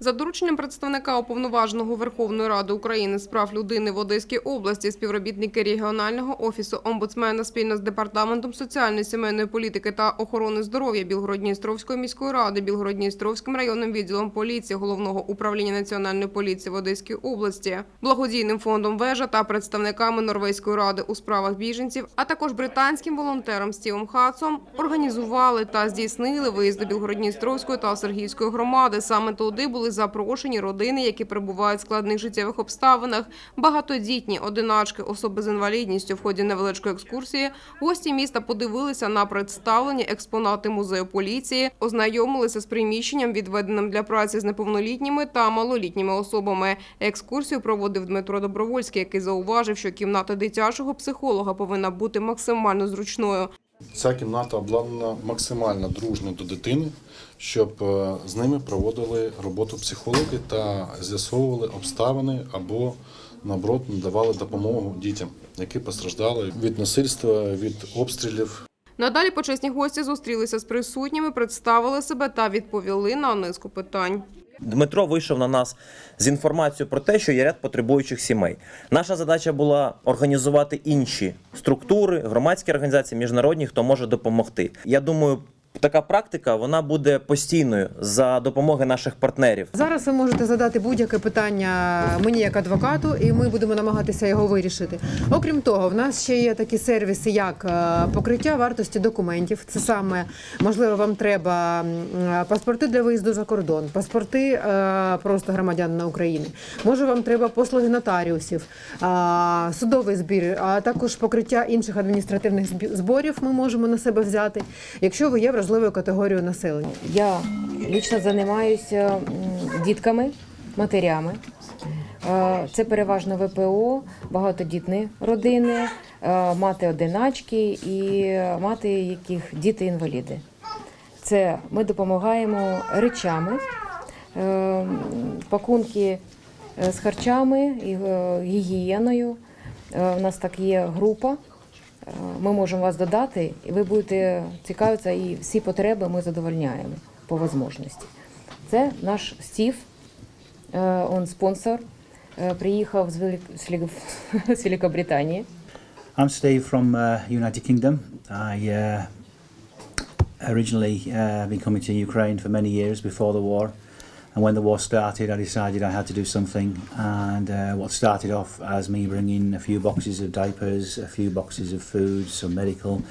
За дорученням представника уповноваженого Верховної Ради України з прав людини в Одеській області, співробітники регіонального офісу омбудсмена спільно з департаментом соціальної сімейної політики та охорони здоров'я Білгородністровської міської ради, Білгородністровським районним відділом поліції головного управління національної поліції в Одеській області, благодійним фондом вежа та представниками Норвезької ради у справах біженців, а також британським волонтером Стівом Хатсом організували та здійснили виїзд до Білгородністровської та Сергіївської громади. Саме туди були запрошені родини, які перебувають в складних життєвих обставинах, багатодітні, одиначки, особи з інвалідністю. В ході невеличкої екскурсії гості міста подивилися на представлені експонати музею поліції, ознайомилися з приміщенням, відведеним для праці з неповнолітніми та малолітніми особами. Екскурсію проводив Дмитро Добровольський, який зауважив, що кімната дитячого психолога повинна бути максимально зручною. Ця кімната обладнана максимально дружньо до дитини, щоб е, з ними проводили роботу психологи та з'ясовували обставини або наоборот надавали допомогу дітям, які постраждали від насильства, від обстрілів. Надалі почесні гості зустрілися з присутніми, представили себе та відповіли на низку питань. Дмитро вийшов на нас з інформацією про те, що є ряд потребуючих сімей. Наша задача була організувати інші структури, громадські організації, міжнародні, хто може допомогти. Я думаю, така практика вона буде постійною за допомоги наших партнерів. Зараз ви можете задати будь-яке питання мені як адвокату, і ми будемо намагатися його вирішити. Окрім того, в нас ще є такі сервіси, як е, покриття вартості документів. Це саме можливо, вам треба паспорти для виїзду за кордон, паспорти е, просто громадян України. Може, вам треба послуги нотаріусів, судовий збір, а також покриття інших адміністративних зборів. Ми можемо на себе взяти, якщо ви є вразливою категорією населення. Я лично займаюся дітками, матерями. Е, Це переважно ВПО, багатодітні родини, е, мати одиначки і мати яких діти інваліди. Це ми допомагаємо речами, е, пакунки з харчами гігієною. У нас так є група. Е, Ми можемо вас додати, і ви будете цікавитися, і всі потреби ми задовольняємо по можливості. Це наш Стів, е, він спонсор. е, Приїхав з Великобританії. I'm Steve from uh, United Kingdom. I uh, originally uh, been coming to Ukraine for many years before the war, and when the war started, I decided I had to do something. And uh, what started off as me bringing a few boxes of diapers, a few boxes of food, some medical,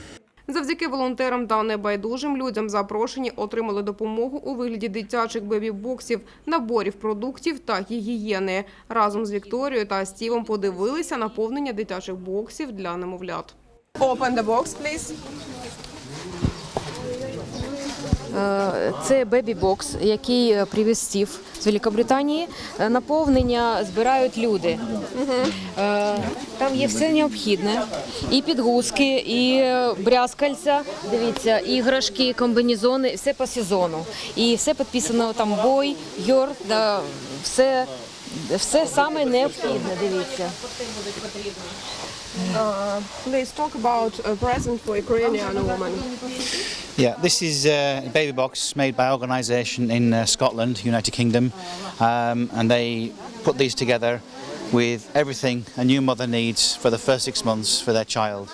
Завдяки волонтерам та небайдужим людям запрошені отримали допомогу у вигляді дитячих бебі-боксів, наборів продуктів та гігієни. Разом з Вікторією та Стівом подивилися наповнення дитячих боксів для немовлят. Open the box, please. Е, Це бебі-бокс, який е, привіз Стів з Великобританії. Е, Наповнення збирають люди. Там є все необхідне: і підгузки, і брязкальця. Дивіться, іграшки, комбінезони, все по сезону. І все підписано там бой, йор, все, все саме необхідне. Дивіться. Please talk about a present for Ukrainian woman. Yeah, this is uh, a baby box made by an organisation in uh, Scotland, United Kingdom, um, and they put these together with everything a new mother needs for the first six months for their child.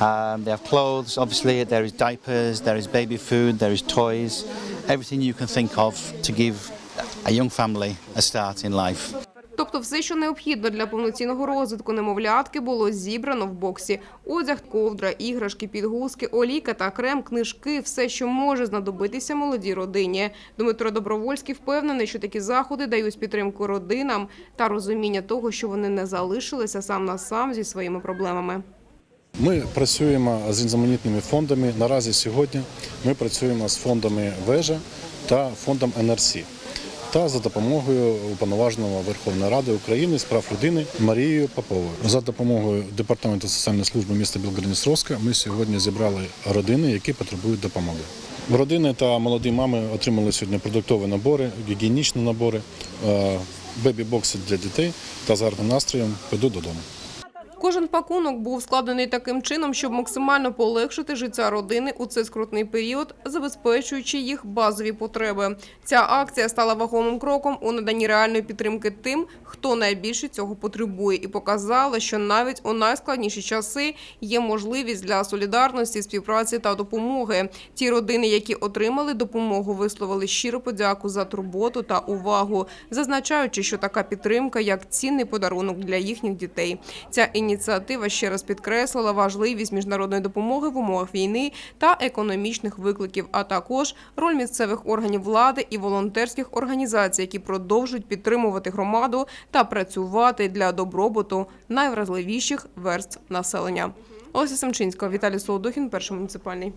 Um, they have clothes, obviously, there is diapers, there is baby food, there is toys, everything you can think of to give a young family a start in life. Тобто все, що необхідно для повноцінного розвитку немовлятки, було зібрано в боксі. Одяг, ковдра, іграшки, підгузки, оліка та крем, книжки – все, що може знадобитися молодій родині. Дмитро Добровольський впевнений, що такі заходи дають підтримку родинам та розуміння того, що вони не залишилися сам на сам зі своїми проблемами. Ми працюємо з різноманітними фондами. Наразі сьогодні ми працюємо з фондами Вежа та фондом НРС. Та за допомогою уповноваженого Верховної Ради України з прав людини Марією Поповою. За допомогою департаменту соціальної служби міста Білгородністровська ми сьогодні зібрали родини, які потребують допомоги. Родини та молоді мами отримали сьогодні продуктові набори, гігієнічні набори, е, бебі-бокси для дітей та з гарним настроєм піду додому. Кожен пакунок був складений таким чином, щоб максимально полегшити життя родини у цей скрутний період, забезпечуючи їх базові потреби. Ця акція стала вагомим кроком у наданні реальної підтримки тим, хто найбільше цього потребує, і показала, що навіть у найскладніші часи є можливість для солідарності, співпраці та допомоги. Ті родини, які отримали допомогу, висловили щиро подяку за турботу та увагу, зазначаючи, що така підтримка як цінний подарунок для їхніх дітей. Ця ініціатива ще раз підкреслила важливість міжнародної допомоги в умовах війни та економічних викликів, а також роль місцевих органів влади і волонтерських організацій, які продовжують підтримувати громаду та працювати для добробуту найвразливіших верств населення. Олеся Семчинська, Віталій Солодухін, перший муніципальний.